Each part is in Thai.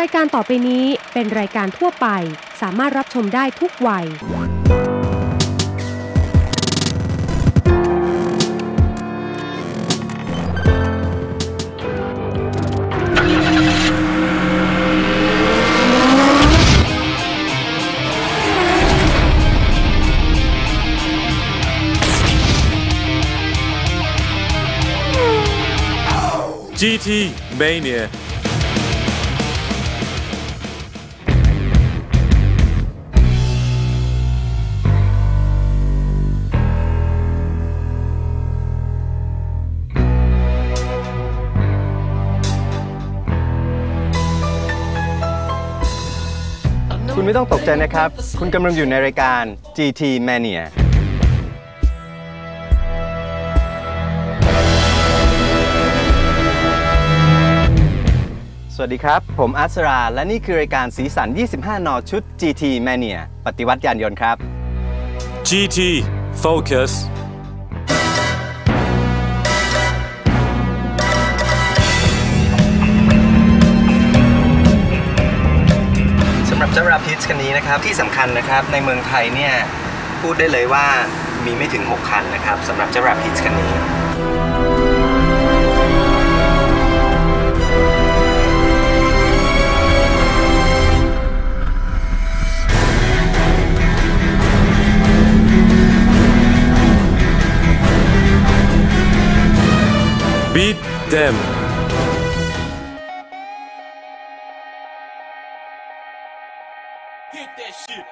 รายการต่อไปนี้เป็นรายการทั่วไป สามารถรับชมได้ทุกวัย GT Mania ไม่ต้องตกใจนะครับ คุณกำลังอยู่ในรายการ GT Mania สวัสดีครับ ผมอัศรา และนี่คือรายการสีสัน 25นชุด GT Mania ปฏิวัติยานยนต์ครับ GT Focus สำหรับเจ้าราพิชคันนี้นะครับที่สำคัญนะครับในเมืองไทยเนี่ยพูดได้เลยว่ามีไม่ถึง 6 คันนะครับสำหรับเจ้าราพิชคันนี้ Beat Them 'em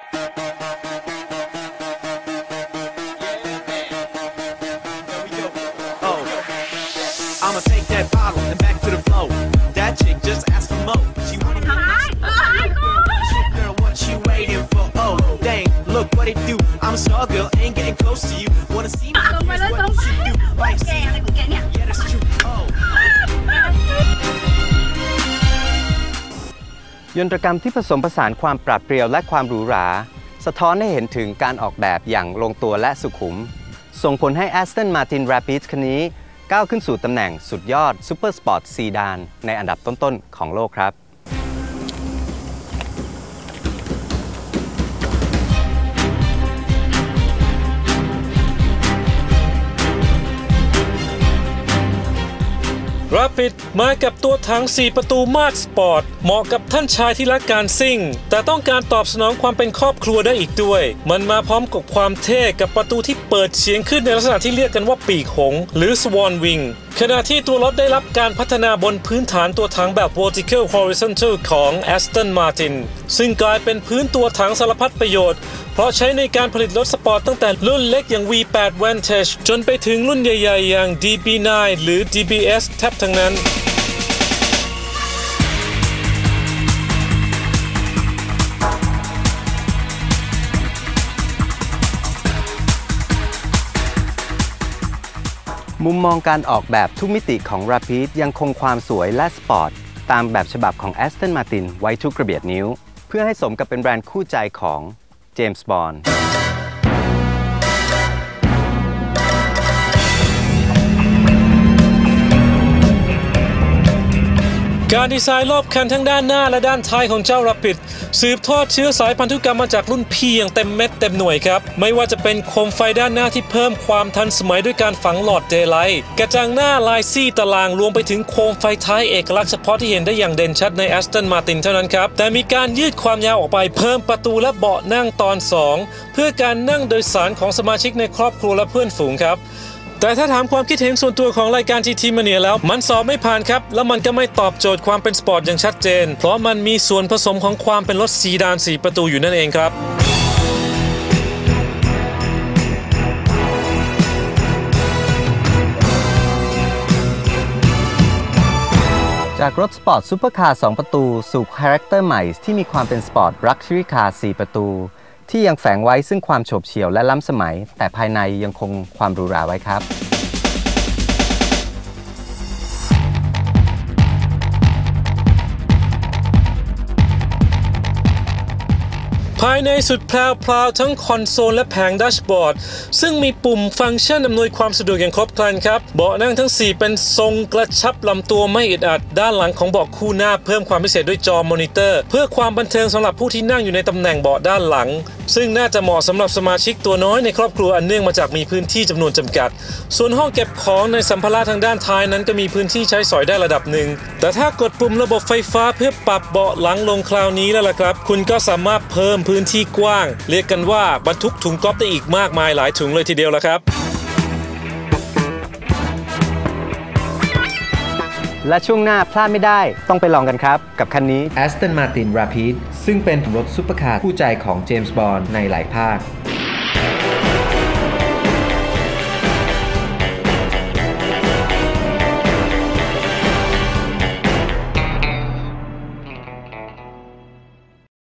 I'ma take that bottle and back to the flow. ยนตรกรรมที่ผสมผสานความปราดเปรียวและความหรูหรา สะท้อนให้เห็นถึงการออกแบบอย่างลงตัวและสุขุม ส่งผลให้ Aston Martin Rapid คันนี้ ก้าวขึ้นสู่ตำแหน่งสุดยอดซูเปอร์สปอร์ตซีดานในอันดับต้นๆของโลกครับ Rapid มากับตัวถัง 4 ประตูมาดสปอร์ต เหมาะกับท่านชายที่รักการซิ่ง แต่ต้องการตอบสนองความเป็นครอบครัวได้อีกด้วย มันมาพร้อมกับความเท่กับประตูที่เปิดเฉียงขึ้นในลักษณะที่เรียกกันว่าปีกหงส์หรือ Swan Wing ขณะที่ตัวรถได้รับการพัฒนาบนพื้นฐานตัวถังแบบ vertical horizontal ของ Aston Martin ซึ่งกลายเป็นพื้นตัวถังสารพัดประโยชน์ เพราะใช้ในการผลิตรถสปอร์ตตั้งแต่รุ่นเล็กอย่าง V8 Vantage จนไปถึงรุ่นใหญ่ๆ อย่าง DB9 หรือ DBS แทบทั้งนั้นมุมมองการออกแบบทุกมิติของ Rapid ยังคงความสวยและสปอร์ต ตามแบบฉบับของ Aston Martin ไว้ทุกกระเบียดนิ้ว เพื่อให้สมกับเป็นแบรนด์คู่ใจของ James Bond การดีไซน์รอบคันทั้งด้านหน้าและด้านท้ายของเจ้า Rapid สืบทอดเชื้อสายพันธุกรรมมาจากรุ่นพี่อย่างเต็มเม็ดเต็มหน่วยครับ ไม่ว่าจะเป็นโคมไฟด้านหน้าที่เพิ่มความทันสมัยด้วยการฝังหลอดเดย์ไลท์กระจังหน้าลายซี่ตารางรวมไปถึงโคมไฟท้ายเอกลักษณ์เฉพาะที่เห็นได้อย่างเด่นชัดใน Aston Martin เท่านั้นครับ แต่มีการยืดความยาวออกไปเพิ่มประตูและเบาะนั่งตอน 2 เพื่อการนั่งโดยสารของสมาชิกในครอบครัวและเพื่อนฝูงครับ แต่ถ้าถามความคิดเห็นส่วนตัวของรายการ GT Mania แล้ว มันสอบไม่ผ่านครับ แล้วมันก็ไม่ตอบโจทย์ความเป็นสปอร์ตอย่างชัดเจน เพราะมันมีส่วนผสมของความเป็นรถซีดาน 4 ประตูอยู่นั่นเองครับจากรถสปอร์ตซูเปอร์คาร์ 2 ประตู สู่คาแรคเตอร์ใหม่ที่มีความเป็นสปอร์ตรักชัวรี่คาร์ 4 ประตู ที่ยังแฝงไว้ซึ่งความโฉบเฉี่ยวและล้ำสมัย แต่ภายในยังคงความหรูหราไว้ครับายในสุดแพรวๆทั้งคอนโซลและแผงดัชบอร์ด ซึ่งมีปุ่มฟังก์ชันอำนวยความสะดวกอย่างครบครันครับ เบาะนั่งทั้ง 4 เป็นทรงกระชับลำตัวไม่อึดอัด ด้านหลังของเบาะคู่หน้าเพิ่มความพิเศษด้วยจอมอนิเตอร์ เพื่อความบันเทิงสำหรับผู้ที่นั่งอยู่ในตำแหน่งเบาะด้านหลัง ซึ่งน่าจะเหมาะสำหรับสมาชิกตัวน้อยในครอบครัวอันเนื่องมาจากมีพื้นที่จำนวนจำกัด ส่วนห้องเก็บของในสัมภาระทางด้านท้ายนั้นก็มีพื้นที่ใช้สอยได้ระดับหนึ่ง แต่ถ้ากดปุ่มระบบไฟฟ้าเพื่อปรับเบาะหลังลงคราวนี้แล้วล่ะครับ คุณก็สามารถเพิ่มพื้นที่กว้าง เรียกกันว่าบรรทุกถุงก๊อฟได้อีกมากมายหลายถุงเลยทีเดียวละครับ และช่วงหน้าพลาดไม่ได้ต้องไปลองกันครับ กับคันนี้ Aston Martin Rapide ซึ่งเป็นรถซุปเปอร์คาร์คู่ใจของเจมส์บอนด์ในหลายภาค